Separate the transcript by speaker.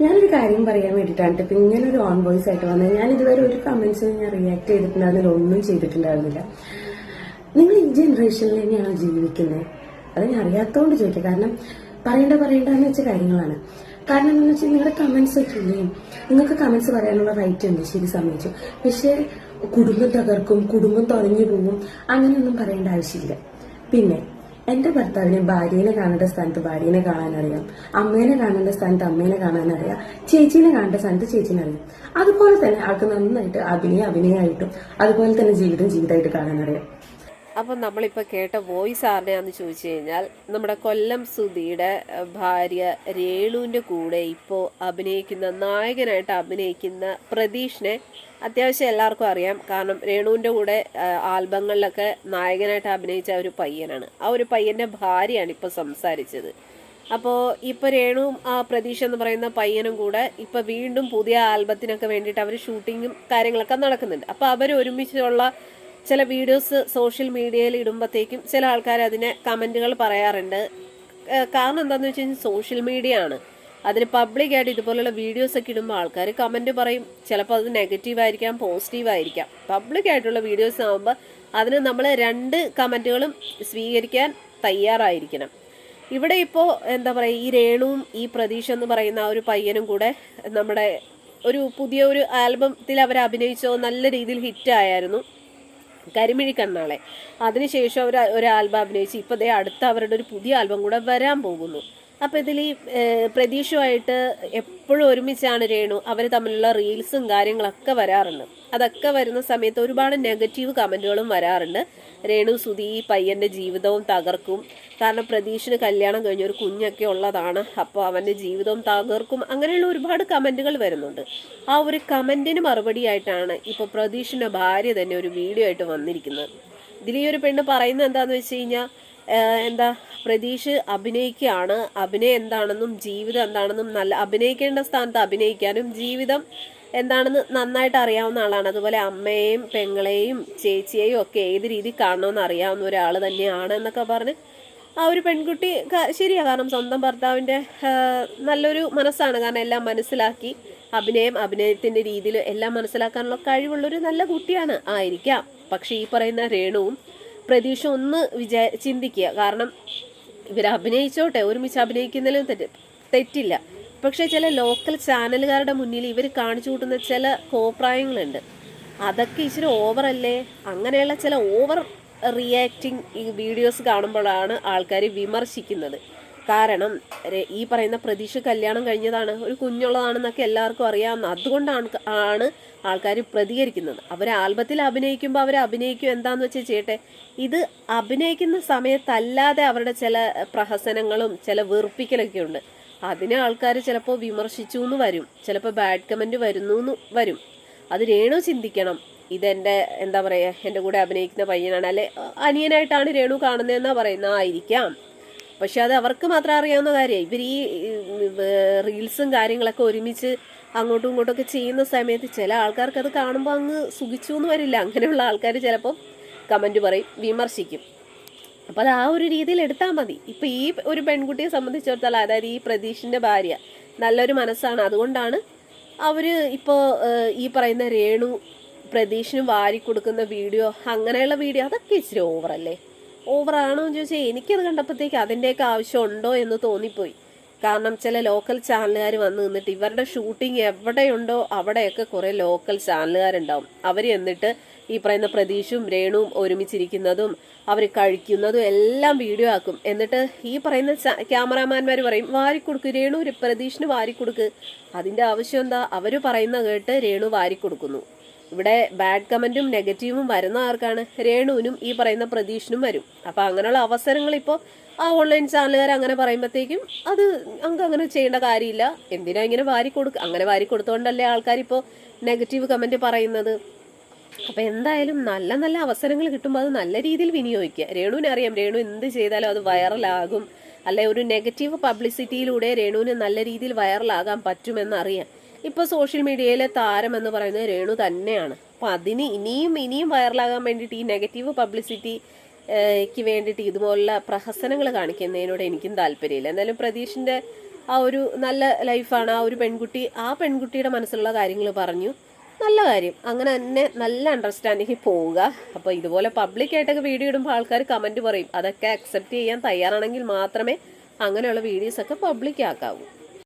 Speaker 1: ഞാനൊരു കാര്യം പറയാൻ വേണ്ടിയിട്ടാണ് ഇപ്പൊ ഇങ്ങനെ ഒരു ഓൺ വോയിസ് ആയിട്ട് വന്നത്. ഞാൻ ഇതുവരെ ഒരു കമന്റ്സ് ഞാൻ റിയാക്ട് ചെയ്തിട്ടുണ്ടായിരുന്നില്ല. ഒന്നും ചെയ്തിട്ടുണ്ടായിരുന്നില്ല. നിങ്ങൾ ഈ ജനറേഷനിൽ തന്നെയാണോ ജീവിക്കുന്നത്? അത് ഞാൻ അറിയാത്തതുകൊണ്ട് ചോദിക്കാം. കാരണം പറയേണ്ട പറയേണ്ടെന്ന് വെച്ച കാര്യങ്ങളാണ്. കാരണം എന്താണെന്ന് വെച്ചാൽ നിങ്ങളുടെ കമന്റ്സ് ഒക്കെ ഇല്ലേ? നിങ്ങൾക്ക് കമന്റ്സ് പറയാനുള്ള റൈറ്റ് ഉണ്ട്. ശരി സമ്മതിച്ചു. പക്ഷേ കുടുംബം തകർക്കും കുടുംബം തുടങ്ങി പോകും. അങ്ങനെയൊന്നും പറയേണ്ട ആവശ്യമില്ല. പിന്നെ എന്റെ ഭർത്താവിനെ ഭാര്യനെ കാണേണ്ട സ്ഥാനത്ത് ഭാര്യനെ കാണാനറിയാം. അമ്മേനെ കാണേണ്ട സ്ഥാനത്ത് അമ്മേനെ കാണാനറിയാം. ചേച്ചീനെ കാണേണ്ട സ്ഥാനത്ത് ചേച്ചീനെ അറിയാം. അതുപോലെ തന്നെ ആൾക്ക് നന്നായിട്ട് അഭിനയ അഭിനയമായിട്ടും അതുപോലെ തന്നെ ജീവിതം ജീവിതമായിട്ട് കാണാനറിയാം.
Speaker 2: അപ്പം നമ്മളിപ്പോൾ കേട്ട വോയിസ് ആരുടെയാന്ന് ചോദിച്ചു കഴിഞ്ഞാൽ നമ്മുടെ കൊല്ലം സുധിയുടെ ഭാര്യ രേണുവിന്റെ കൂടെ ഇപ്പോൾ അഭിനയിക്കുന്ന നായകനായിട്ട് അഭിനയിക്കുന്ന പ്രതീഷിനെ അത്യാവശ്യം എല്ലാവർക്കും അറിയാം. കാരണം രേണുവിന്റെ കൂടെ ആൽബങ്ങളിലൊക്കെ നായകനായിട്ട് അഭിനയിച്ച ഒരു പയ്യനാണ്. ആ ഒരു പയ്യന്റെ ഭാര്യയാണ് ഇപ്പോൾ സംസാരിച്ചത്. അപ്പോൾ ഇപ്പോൾ രേണുവും ആ പ്രതീഷ് എന്ന് പറയുന്ന പയ്യനും കൂടെ ഇപ്പോൾ വീണ്ടും പുതിയ ആൽബത്തിനൊക്കെ വേണ്ടിയിട്ട് അവർ ഷൂട്ടിങ്ങും കാര്യങ്ങളൊക്കെ നടക്കുന്നുണ്ട്. അപ്പോൾ അവർ ഒരുമിച്ചുള്ള ചില വീഡിയോസ് സോഷ്യൽ മീഡിയയിൽ ഇടുമ്പോഴത്തേക്കും ചില ആൾക്കാർ അതിനെ കമന്റുകൾ പറയാറുണ്ട്. കാരണം എന്താണെന്ന് വെച്ച് കഴിഞ്ഞാൽ സോഷ്യൽ മീഡിയ ആണ് അതിന് പബ്ലിക്കായിട്ട് ഇതുപോലുള്ള വീഡിയോസ് ഒക്കെ ഇടുമ്പോൾ ആൾക്കാർ കമന്റ് പറയും. ചിലപ്പോൾ അത് നെഗറ്റീവ് ആയിരിക്കാം പോസിറ്റീവ് ആയിരിക്കാം. പബ്ലിക്കായിട്ടുള്ള വീഡിയോസ് ആകുമ്പോൾ അതിന് നമ്മൾ രണ്ട് കമന്റുകളും സ്വീകരിക്കാൻ തയ്യാറായിരിക്കണം. ഇവിടെ ഇപ്പോൾ എന്താ പറയുക ഈ രേണുവും ഈ പ്രതീക്ഷ എന്ന് പറയുന്ന ആ ഒരു പയ്യനും കൂടെ നമ്മുടെ ഒരു പുതിയ ഒരു ആൽബത്തിൽ അവർ അഭിനയിച്ചോ നല്ല രീതിയിൽ ഹിറ്റായായിരുന്നു കരിമിഴി കണ്ണാളെ അതിനുശേഷം അവർ ഒരു ആൽബം അഭിനയിച്ച് ഇപ്പോൾ ദേ അടുത്ത അവരുടെ ഒരു പുതിയ ആൽബം കൂടെ വരാൻ പോകുന്നു അപ്പോൾ ഇതിൽ ഈ പ്രതീക്ഷയുമായിട്ട് എപ്പോഴും ഒരുമിച്ചാണ് രേണു അവർ തമ്മിലുള്ള റീൽസും കാര്യങ്ങളൊക്കെ വരാറുണ്ട്. അതൊക്കെ വരുന്ന സമയത്ത് ഒരുപാട് നെഗറ്റീവ് കമന്റുകളും വരാറുണ്ട്. രേണു സുധി പയ്യന്റെ ജീവിതവും തകർക്കും. കാരണം പ്രതീഷിന് കല്യാണം കഴിഞ്ഞ ഒരു കുഞ്ഞൊക്കെ ഉള്ളതാണ്. അപ്പോൾ അവന്റെ ജീവിതവും തകർക്കും. അങ്ങനെയുള്ള ഒരുപാട് കമന്റുകൾ വരുന്നുണ്ട്. ആ ഒരു കമന്റിന് മറുപടിയായിട്ടാണ് ഇപ്പോൾ പ്രതീഷിന്റെ ഭാര്യ തന്നെ ഒരു വീഡിയോ ആയിട്ട് വന്നിരിക്കുന്നത്. ഇതിൽ ഈ ഒരു പെണ്ണ് പറയുന്നത് എന്താണെന്ന് വെച്ച് കഴിഞ്ഞാൽ എന്താ പ്രതീഷ് അഭിനയിക്കുകയാണ്. അഭിനയം എന്താണെന്നും ജീവിതം എന്താണെന്നും നല്ല അഭിനയിക്കേണ്ട സ്ഥാനത്ത് അഭിനയിക്കാനും ജീവിതം എന്താണെന്ന് നന്നായിട്ട് അറിയാവുന്ന ആളാണ്. അതുപോലെ അമ്മയെയും പെങ്ങളെയും ചേച്ചിയെയും ഒക്കെ ഏത് രീതി കാണണമെന്ന് അറിയാവുന്ന ഒരാൾ തന്നെയാണ് എന്നൊക്കെ പറഞ്ഞ് ആ ഒരു പെൺകുട്ടി ശരിയാ. കാരണം സ്വന്തം ഭർത്താവിന്റെ നല്ലൊരു മനസ്സാണ്. കാരണം എല്ലാം മനസ്സിലാക്കി അഭിനയം അഭിനയത്തിന്റെ രീതിയിൽ എല്ലാം മനസ്സിലാക്കാനുള്ള കഴിവുള്ളൊരു നല്ല കുട്ടിയാണ്. ആയിരിക്കാം. പക്ഷേ ഈ പറയുന്ന രേണുവും പ്രതീക്ഷ ഒന്ന് വിചാ ചിന്തിക്കുക. കാരണം ഇവർ അഭിനയിച്ചോട്ടെ ഒരുമിച്ച് അഭിനയിക്കുന്നതിലും തെറ്റ് തെറ്റില്ല. പക്ഷേ ചില ലോക്കൽ ചാനലുകാരുടെ മുന്നിൽ ഇവർ കാണിച്ചു കൂട്ടുന്ന ചില കോപ്രായങ്ങളുണ്ട്. അതൊക്കെ ഇച്ചിരി ഓവറല്ലേ അങ്ങനെയുള്ള ചില ഓവർ റിയാക്റ്റിംഗ് ഈ വീഡിയോസ് കാണുമ്പോഴാണ് ആൾക്കാർ വിമർശിക്കുന്നത്. കാരണം ഈ പറയുന്ന പ്രതീക്ഷ കല്യാണം കഴിഞ്ഞതാണ് ഒരു കുഞ്ഞുള്ളതാണെന്നൊക്കെ എല്ലാവർക്കും അറിയാവുന്ന അതുകൊണ്ടാണ് ആണ് ആൾക്കാർ പ്രതികരിക്കുന്നത്. അവർ ആൽബത്തിൽ അഭിനയിക്കുമ്പോൾ അവർ അഭിനയിക്കും എന്താന്ന് വെച്ചാൽ ചെയ്യട്ടെ ഇത് അഭിനയിക്കുന്ന സമയത്തല്ലാതെ അവരുടെ ചില പ്രഹസനങ്ങളും ചില വെറുപ്പിക്കലൊക്കെ ഉണ്ട്. അതിനെ ആൾക്കാർ ചിലപ്പോൾ വിമർശിച്ചു എന്ന് വരും ചിലപ്പോൾ ബാഡ് കമന്റ് വരുന്നു എന്ന് വരും. അത് രേണു ചിന്തിക്കണം ഇതെന്റെ എന്താ പറയുക എന്റെ കൂടെ അഭിനയിക്കുന്ന പയ്യനാണ് അല്ലെ അനിയനായിട്ടാണ് രേണു കാണുന്നതെന്നാണ് പറയുന്നത് ആയിരിക്കാം. പക്ഷെ അത് അവർക്ക് മാത്രം അറിയാവുന്ന കാര്യമാണ് ഇവർ ഈ റീൽസും കാര്യങ്ങളൊക്കെ ഒരുമിച്ച് അങ്ങോട്ടും ഇങ്ങോട്ടും ഒക്കെ ചെയ്യുന്ന സമയത്ത് ചില ആൾക്കാർക്ക് അത് കാണുമ്പോൾ അങ്ങ് സുഖിച്ചു എന്ന് വരില്ല. അങ്ങനെയുള്ള ആൾക്കാർ ചിലപ്പോൾ കമന്റ് പറയും വിമർശിക്കും. അപ്പോൾ അത് ആ ഒരു രീതിയിൽ എടുത്താൽ മതി. ഇപ്പം ഈ ഒരു പെൺകുട്ടിയെ സംബന്ധിച്ചിടത്തോളം അതായത് ഈ പ്രതീഷിന്റെ ഭാര്യ നല്ലൊരു മനസ്സാണ്. അതുകൊണ്ടാണ് അവർ ഇപ്പോൾ ഈ പറയുന്ന രേണു പ്രതീഷിന് വാരി കൊടുക്കുന്ന വീഡിയോ അങ്ങനെയുള്ള വീഡിയോ അതൊക്കെ ഇച്ചിരി ഓവറല്ലേ ഓവറാണോ എന്ന് ചോദിച്ചാൽ എനിക്കത് കണ്ടപ്പോഴത്തേക്ക് അതിന്റെയൊക്കെ ആവശ്യം ഉണ്ടോ എന്ന് തോന്നിപ്പോയി. കാരണം ചില ലോക്കൽ ചാനലുകാർ വന്ന് നിന്നിട്ട് ഇവരുടെ ഷൂട്ടിംഗ് എവിടെയുണ്ടോ അവിടെയൊക്കെ കുറേ ലോക്കൽ ചാനലുകാരുണ്ടാവും അവർ എന്നിട്ട് ഈ പറയുന്ന പ്രതീഷും രേണുവും ഒരുമിച്ചിരിക്കുന്നതും അവർ കഴിക്കുന്നതും എല്ലാം വീഡിയോ ആക്കും. എന്നിട്ട് ഈ പറയുന്ന ക്യാമറാമാന്മാർ പറയും വാരിക്കൊടുക്ക് രേണു പ്രതീഷിന് വാരിക്കൊടുക്ക്. അതിന്റെ ആവശ്യം എന്താ? അവർ പറയുന്ന കേട്ട് രേണു വാരിക്കൊടുക്കുന്നു. ഇവിടെ ബാഡ് കമന്റും നെഗറ്റീവും വരുന്ന ആർക്കാണ്? രേണുവിനും ഈ പറയുന്ന പ്രതീക്ഷനും വരും. അപ്പം അങ്ങനെയുള്ള അവസരങ്ങൾ ഇപ്പോൾ ആ ഓൺലൈൻ ചാനലുകാർ അങ്ങനെ പറയുമ്പോഴത്തേക്കും അത് നമുക്ക് അങ്ങനെ ചെയ്യേണ്ട കാര്യമില്ല. എന്തിനാ ഇങ്ങനെ വാരി കൊടുക്കുക അങ്ങനെ വാരി കൊടുത്തുകൊണ്ടല്ലേ ആൾക്കാർ ഇപ്പോൾ നെഗറ്റീവ് കമന്റ് പറയുന്നത്. അപ്പം എന്തായാലും നല്ല നല്ല അവസരങ്ങൾ കിട്ടുമ്പോൾ അത് നല്ല രീതിയിൽ വിനിയോഗിക്കുക രേണുവിനെ അറിയാം. രേണു എന്ത് ചെയ്താലും അത് വൈറലാകും അല്ലെ ഒരു നെഗറ്റീവ് പബ്ലിസിറ്റിയിലൂടെ രേണുവിന് നല്ല രീതിയിൽ വൈറലാകാൻ പറ്റുമെന്ന് അറിയാം. ഇപ്പോൾ സോഷ്യൽ മീഡിയയിലെ താരം എന്ന് പറയുന്നത് രേണു തന്നെയാണ്. അപ്പോൾ അതിന് ഇനിയും ഇനിയും വൈറലാകാൻ വേണ്ടിയിട്ട് ഈ നെഗറ്റീവ് പബ്ലിസിറ്റിക്ക് വേണ്ടിയിട്ട് ഇതുപോലുള്ള പ്രഹസനങ്ങൾ കാണിക്കുന്നതിനോട് എനിക്കും താല്പര്യമില്ല. എന്തായാലും പ്രതീഷിന്റെ ആ ഒരു നല്ല ലൈഫാണ്. ആ ഒരു പെൺകുട്ടി ആ പെൺകുട്ടിയുടെ മനസ്സിലുള്ള കാര്യങ്ങൾ പറഞ്ഞു. നല്ല കാര്യം. അങ്ങനെ തന്നെ നല്ല അണ്ടർസ്റ്റാൻഡിങ് പോവുക. അപ്പോൾ ഇതുപോലെ പബ്ലിക്കായിട്ടൊക്കെ വീഡിയോ ഇടുമ്പോൾ ആൾക്കാർ കമന്റ് പറയും. അതൊക്കെ അക്സെപ്റ്റ് ചെയ്യാൻ തയ്യാറാണെങ്കിൽ മാത്രമേ അങ്ങനെയുള്ള വീഡിയോസൊക്കെ പബ്ലിക് ആക്കാവൂ.